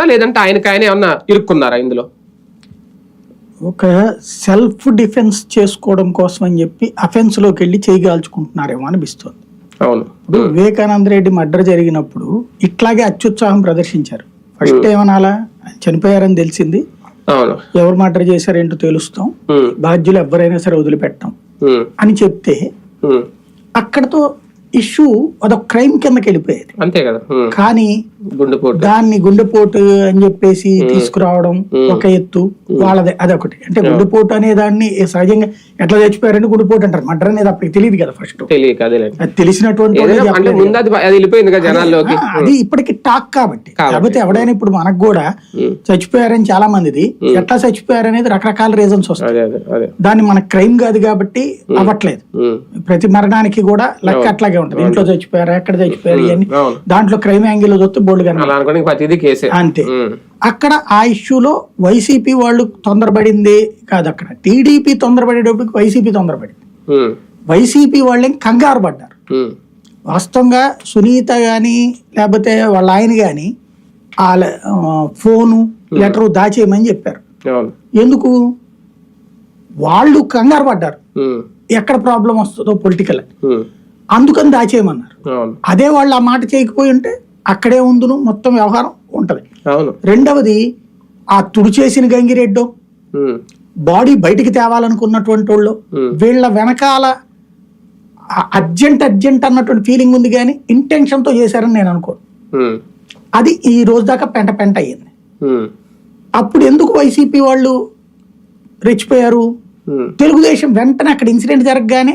చేస్తున్నారా లేదంటే ఆయనకి ఆయన ఏమన్నా ఇరుక్కున్నారా ఇందులో? ఒక సెల్ఫ్ డిఫెన్స్ చేసుకోవడం కోసం అని చెప్పి అఫెన్స్లోకి వెళ్ళి చేయగాల్చుకుంటున్నారేమో అనిపిస్తుంది. అవును. ఇప్పుడు వివేకానంద రెడ్డి మర్డర్ జరిగినప్పుడు ఇట్లాగే అత్యుత్సాహం ప్రదర్శించారు. ఫస్ట్ ఏమనాలా? చనిపోయారని తెలిసింది. ఎవరు మర్డర్ చేశారేంటో తెలుస్తాం. బాధ్యులు ఎవరైనా సరే వదిలిపెట్టాం. అని చెప్తే. అక్కడతో ఇష్యూ అదొక క్రైమ్ కిందకి వెళ్ళిపోయేది. అంతే కదా. కానీ గుండెపోటు. దాన్ని గుండెపోటు అని చెప్పేసి తీసుకురావడం ఒక ఎత్తు వాళ్ళది అదొకటి. అంటే గుండెపోటు అనే దాన్ని సహజంగా ఎట్లా చచ్చిపోయారంటే గుండెపోటు అంటారు. మర్డర్ అనేది అప్పటికి తెలియదు కదా ఫస్ట్. అది తెలిసినటువంటి అది ఇప్పటికి టాక్ కాబట్టి. కాకపోతే ఎవడైనా ఇప్పుడు మనకు కూడా. చచ్చిపోయారని చాలా మందిది. ఎట్లా చచ్చిపోయారనేది రకరకాల రీజన్స్ వస్తాయి. దాన్ని మన క్రైమ్ కాదు కాబట్టి అవ్వట్లేదు. ప్రతి మరణానికి కూడా లెక్క అట్లాగే ఉంటది. ఇంట్లో చచ్చిపోయారు ఎక్కడ చచ్చిపోయారు ఇవన్నీ. దాంట్లో క్రైమ్ యాంగిల్ చూస్తే ప్రతిదీ కేసే. అంతే. అక్కడ ఆ ఇష్యూలో వైసీపీ వాళ్ళు తొందరపడింది కాదు అక్కడ. టీడీపీ తొందరపడేటప్పటికి వైసీపీ తొందరపడింది. వైసీపీ వాళ్ళేం కంగారు పడ్డారు. వాస్తవంగా సునీత కానీ లేకపోతే వాళ్ళ ఆయన కానీ ఆ ఫోను లెటరు దాచేయమని చెప్పారు. ఎందుకు? వాళ్ళు కంగారు పడ్డారు. ఎక్కడ ప్రాబ్లం వస్తుందో పొలిటికల్. అందుకని దాచేయమన్నారు. అదే వాళ్ళు ఆ మాట చేయకపోయి ఉంటే అక్కడే ఉందును మొత్తం వ్యవహారం ఉంటది. రెండవది ఆ తుడిచేసిన గంగిరెడ్డో బాడీ బయటికి తేవాలనుకున్నటువంటి వాళ్ళు. వీళ్ళ వెనకాల అర్జెంట్ అర్జెంట్ అన్నటువంటి ఫీలింగ్ ఉంది కానీ intention తో చేశారని నేను అనుకోను. ఉమ్, అది ఈ రోజు దాకా పెంట పెంట అయ్యింది. అప్పుడు ఎందుకు వైసీపీ వాళ్ళు రెచ్చిపోయారు? తెలుగుదేశం వెంటనే అక్కడ ఇన్సిడెంట్ జరగగానే